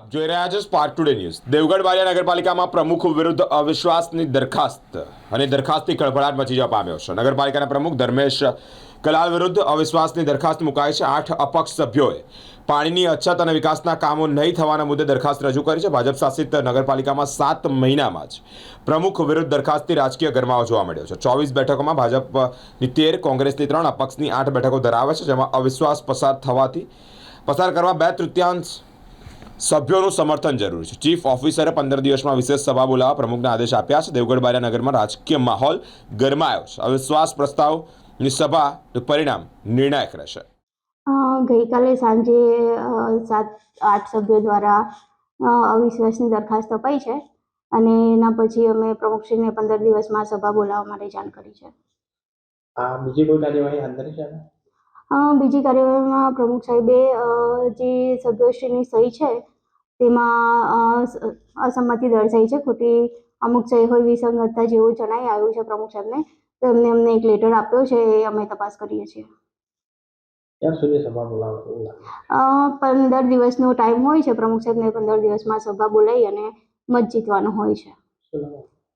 આપ જોઈ રહ્યા છો Spark Today News Devgadh Baria નગરપાલિકામાં પ્રમુખ વિરુદ્ધ અવિશ્વાસની દરખાસ્ત અને દરખાસ્તની ખળભળાટ મચી જવા પામ્યો છે. નગરપાલિકાના પ્રમુખ ધર્મેશ કલાલ વિરુદ્ધ અવિશ્વાસની દરખાસ્ત મુકાઈ છે. આઠ અપક્ષ સભ્યોએ પાણીની અછત અને વિકાસના કામો નહીં થવાના મુદ્દે દરખાસ્ત રજૂ કરી છે. ભાજપ શાસિત નગરપાલિકામાં સાત મહિનામાં જ પ્રમુખ વિરુદ્ધ દરખાસ્તથી રાજકીય ગરમાવો જોવા મળ્યો છે. ચોવીસ બેઠકોમાં ભાજપની તેર, કોંગ્રેસની ત્રણ, અપક્ષની આઠ બેઠકો ધરાવે છે, જેમાં અવિશ્વાસ પસાર થવાથી પસાર કરવા બે તૃતીયાંશ સભ્યોનું સમર્થન જરૂરી છે. ચીફ ઓફિસરે પંદર દિવસમાં વિશેષ સભા બોલાવવા પ્રમુખને આદેશ આપ્યા છે. દેવગઢ બારિયા નગરમાં રાજકીય માહોલ ગરમાયો છે. અવિશ્વાસ પ્રસ્તાવની સભાનું પરિણામ નિર્ણાયક રહેશે. ગઈકાલે સાંજે સાત આઠ સભ્યો દ્વારા અવિશ્વાસની દરખાસ્ત અપાઈ છે અને એના પછી અમે પ્રમુખશ્રીને પંદર દિવસમાં સભા બોલાવવા માટે જાણ કરી છે. બીજી કોઈ કાર્યવાહી હાથ ધરી છે? બીજી કાર્યવાહીમાં પ્રમુખ સાહેબે જે સભ્યશ્રીની સહી છે તેમાં અસંમતિ દર્શાઈ છે. ખોટી અમુક સહી હોય વિસંગતતા જેવું જણાઈ આવ્યું છે પ્રમુખ સાહેબને. તો એમને અમને એક લેટર આપ્યો છે એ અમે તપાસ કરીએ છીએ. ક્યાં સુધી સભા બોલાવો પંદર દિવસનો ટાઈમ હોય છે પ્રમુખ સાહેબને પંદર દિવસમાં સભા બોલાવી અને મત જીતવાનો હોય છે.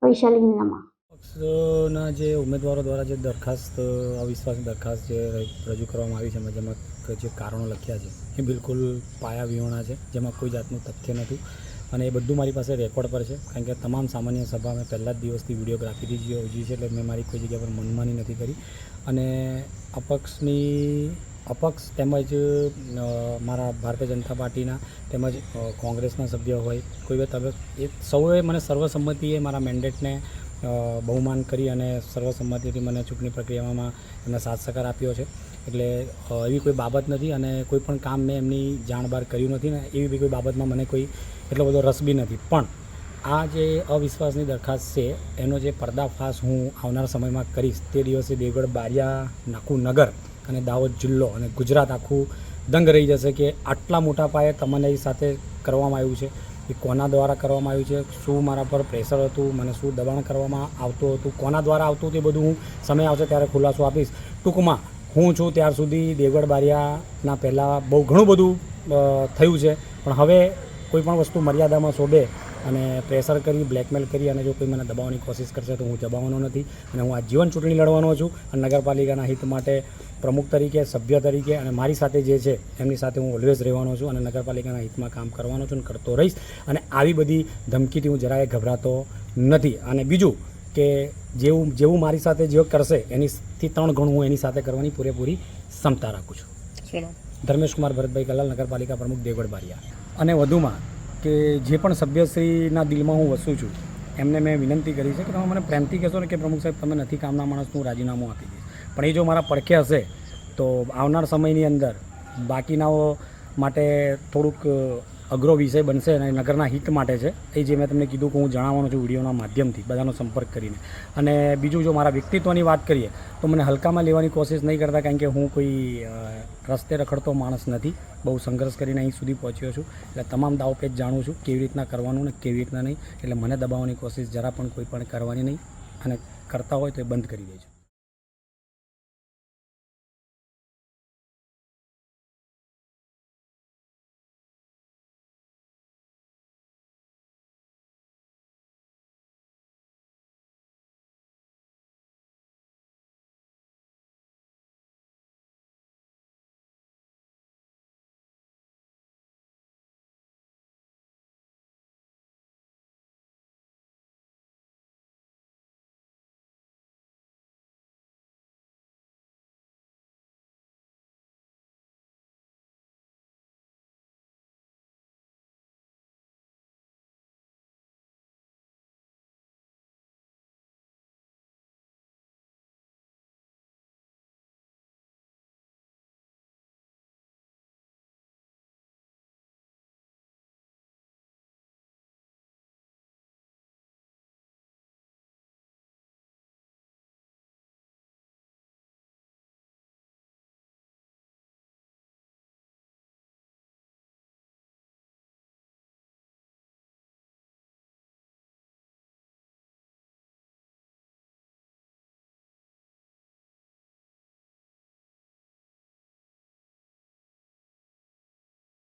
પૈસા નામ? પક્ષના જે ઉમેદવારો દ્વારા જે દરખાસ્ત અવિશ્વાસની દરખાસ્ત જે રજૂ કરવામાં આવી છે જેમાં જે કારણો લખ્યા છે, એ બિલકુલ પાયા વિહોણા છે, જેમાં કોઈ જાતનું તથ્ય નથી. અને એ બધું મારી પાસે રેકોર્ડ પર છે, કારણ કે તમામ સામાન્ય સભા મેં પહેલા જ દિવસથી વિડીયોગ્રાફીથી જ યોજી છે, એટલે મેં મારી કોઈ જગ્યા પર મનમાની નથી કરી. અને અપક્ષની, અપક્ષ તેમજ મારા ભારતીય જનતા પાર્ટીના તેમજ કોંગ્રેસના સભ્ય હોય, કોઈ તબક એ સૌએ મને સર્વસંમતિએ મારા મેન્ડેટને બહુમાન કરી અને સર્વસંમતિથી મને ચૂંટણી પ્રક્રિયામાં એમને સાથ સહકાર આપ્યો છે. એટલે એવી કોઈ બાબત નથી અને કોઈ પણ કામ મેં એમની જાણ બહાર કર્યું નથી ને એવી બી કોઈ બાબતમાં મને કોઈ એટલો બધો રસ બી નથી. પણ, આ જે અવિશ્વાસની દરખાસ્ત છે, એનો જે પર્દાફાશ હું આવનાર સમયમાં કરીશ, તે દિવસે દેવગઢ, બારિયા, નાખું નગર અને દાહોદ જિલ્લો અને ગુજરાત આખું દંગ રહી જશે કે આટલા મોટા પાયે તમારી સાથે કરવામાં આવ્યું છે. એ કોના દ્વારા કરવામાં આવ્યું છે? શું મારા પર પ્રેશર હતું? મને શું દબાણ કરવામાં આવતું હતું? કોના દ્વારા આવતું એ બધું હું સમય આવશે ત્યારે ખુલાસો આપીશ. ટૂંકમાં, હું છું ત્યાર સુધી દેવગઢ બારિયાના પહેલાં બહુ ઘણું બધું થયું છે. પણ હવે કોઈ પણ વસ્તુ મર્યાદામાં શોભે અને પ્રેશર કરી બ્લેકમેલ કરી અને જો કોઈ મને દબાવવાની કોશિશ કરશે તો હું દબાવવાનો નથી અને હું આ જીવન ચૂંટણી લડવાનો છું અને નગરપાલિકાના હિત માટે પ્રમુખ તરીકે સભ્ય તરીકે અને મારી સાથે જે છે એમની સાથે હું ઓલવેઝ રહેવાનો છું અને નગરપાલિકાના હિતમાં કામ કરવાનો છું અને કરતો રહીશ. અને આવી બધી ધમકીથી હું જરાય ગભરાતો નથી. અને બીજું કે જેવું જેવું મારી સાથે જે કરશે એનીથી ત્રણ ગણું હું એની સાથે કરવાની પૂરેપૂરી ક્ષમતા રાખું છું. ધર્મેશ કુમાર ભરતભાઈ કલાલ નગરપાલિકા પ્રમુખ દેવગઢ બારિયા. અને વધુમાં કે જે પણ સભ્યશ્રીના દિલમાં હું વસું છું, એમને મેં વિનંતી કરી છે કે તમે મને પ્રેમથી કહેશો ને કે પ્રમુખ સાહેબ, તમે નથી કામના માણસનું રાજીનામું આપી દઈશ. પણ એ જો મારા પડખે હશે, તો આવનાર સમયની અંદર બાકીનાઓ માટે થોડુંક અઘરો વિષય બનશે અને નગરના હિત માટે છે. એ જે મેં તમને કીધું કે હું જણાવવાનો છું વિડીયોના માધ્યમથી બધાનો સંપર્ક કરીને. અને બીજું જો મારા વ્યક્તિત્વની વાત કરીએ, તો મને હલકામાં લેવાની કોશિશ નહીં કરતા કારણ કે હું કોઈ રસ્તે રખડતો માણસ નથી. બહુ સંઘર્ષ કરીને અહીં સુધી પહોંચ્યો છું. એટલે તમામ દાવપેચ જાણું છું કેવી રીતના કરવાનું ને કેવી રીતના નહીં. એટલે મને દબાવવાની કોશિશ જરા પણ કોઈ પણ કરવાની નહીં. અને કરતા હોય તો એ બંધ કરી દેજો.